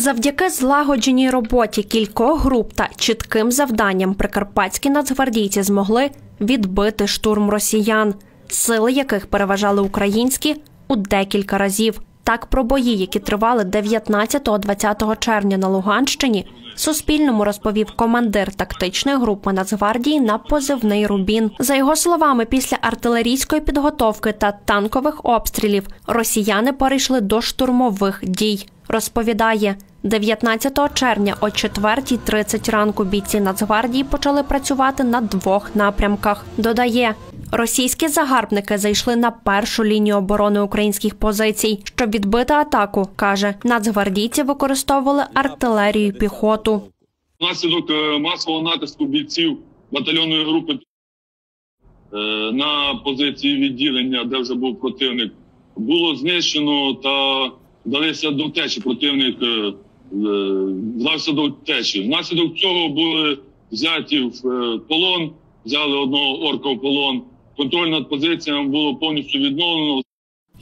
Завдяки злагодженій роботі кількох груп та чітким завданням прикарпатські нацгвардійці змогли відбити штурм росіян, сили яких переважали українські у декілька разів. Так про бої, які тривали 19-20 червня на Луганщині, Суспільному розповів командир тактичної групи Нацгвардії на позивний Рубін. За його словами, після артилерійської підготовки та танкових обстрілів росіяни перейшли до штурмових дій. Розповідає, 19 червня о 4.30 ранку бійці Нацгвардії почали працювати на двох напрямках. Додає, російські загарбники зайшли на першу лінію оборони українських позицій. Щоб відбити атаку, каже, нацгвардійці використовували артилерію піхоту. Внаслідок е, масового натиску бійців батальйонної групи е, на позиції відділення, де вже був противник, було знищено та вдалися до втечі. Противник е, е, вдався до втечі. Внаслідок цього були взяті в е, полон, взяли одного орка в полон. Контроль над позиціями було повністю відновлено.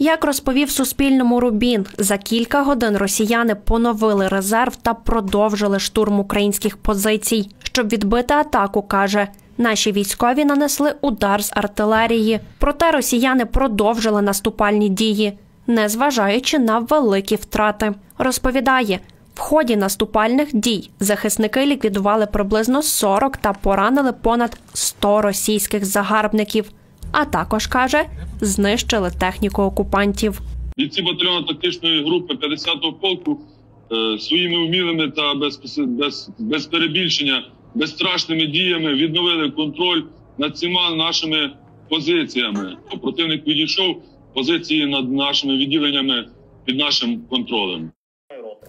Як розповів Суспільному Рубін, за кілька годин росіяни поновили резерв та продовжили штурм українських позицій. Щоб відбити атаку, каже, наші військові нанесли удар з артилерії. Проте росіяни продовжили наступальні дії, незважаючи на великі втрати. Розповідає. В ході наступальних дій захисники ліквідували приблизно 40 та поранили понад 100 російських загарбників. А також каже, знищили техніку окупантів. Бійці батальйону тактичної групи 50-го полку е, своїми вмілими та без, без, без перебільшення, безстрашними діями відновили контроль над всіма нашими позиціями. Противник відійшов позиції над нашими відділеннями під нашим контролем.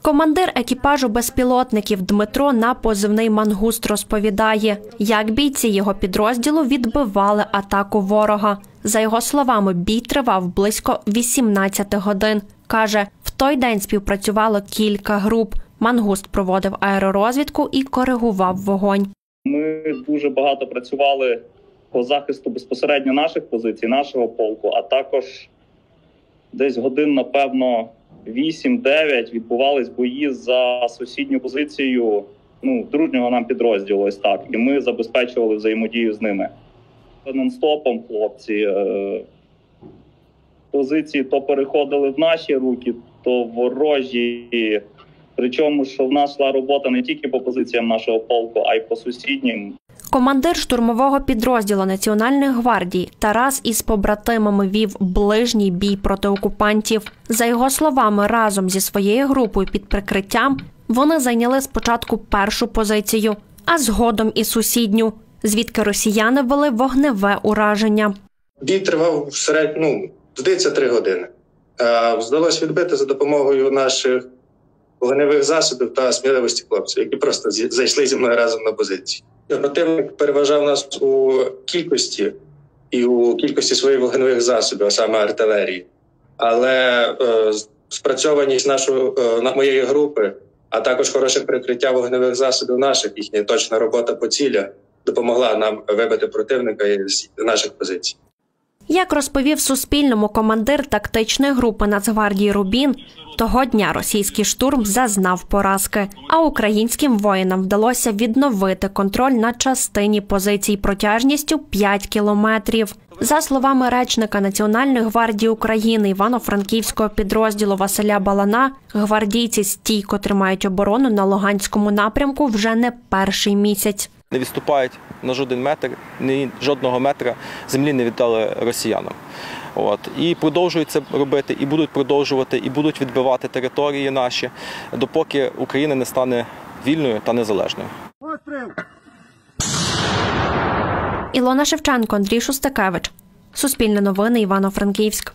Командир екіпажу безпілотників Дмитро на позивний мангуст розповідає, як бійці його підрозділу відбивали атаку ворога. За його словами, бій тривав близько 18 годин. Каже, в той день співпрацювало кілька груп. Мангуст проводив аеророзвідку і коригував вогонь. Ми дуже багато працювали по захисту безпосередньо наших позицій, нашого полку, а також десь годин, напевно, 8-9 відбувались бої за сусідню позицію ну, дружнього нам підрозділу. Ось так. І ми забезпечували взаємодію з ними. Нон-стопом хлопці е- позиції то переходили в наші руки, то ворожі. Причому, що в нас йшла робота не тільки по позиціям нашого полку, а й по сусіднім. Командир штурмового підрозділу Національної гвардії Тарас із побратимами вів ближній бій проти окупантів. За його словами, разом зі своєю групою під прикриттям вони зайняли спочатку першу позицію, а згодом і сусідню, звідки росіяни вели вогневе ураження. Бій тривав в середньо, ну, здається, три години. Е, Вдалося відбити за допомогою наших вогневих засобів та сміливості хлопців, які просто зайшли зі мною разом на позиції. Противник переважав нас у кількості і у кількості своїх вогневих засобів, а саме артилерії. Але е, спрацьованість нашої е, моєї групи, а також хороше прикриття вогневих засобів наших, їхня точна робота по цілях допомогла нам вибити противника з наших позицій. Як розповів Суспільному командир тактичної групи Нацгвардії Рубін, того дня російський штурм зазнав поразки, а українським воїнам вдалося відновити контроль на частині позицій протяжністю 5 кілометрів. За словами речника Національної гвардії України Івано-Франківського підрозділу Василя Балана, гвардійці стійко тримають оборону на Луганському напрямку вже не перший місяць. Не відступають на жоден метр, ні жодного метра землі не віддали росіянам. От і продовжують це робити, і будуть продовжувати, і будуть відбивати території наші, допоки Україна не стане вільною та незалежною. Ілона Шевченко, Андрій Шустакевич. Суспільне новини Івано-Франківськ.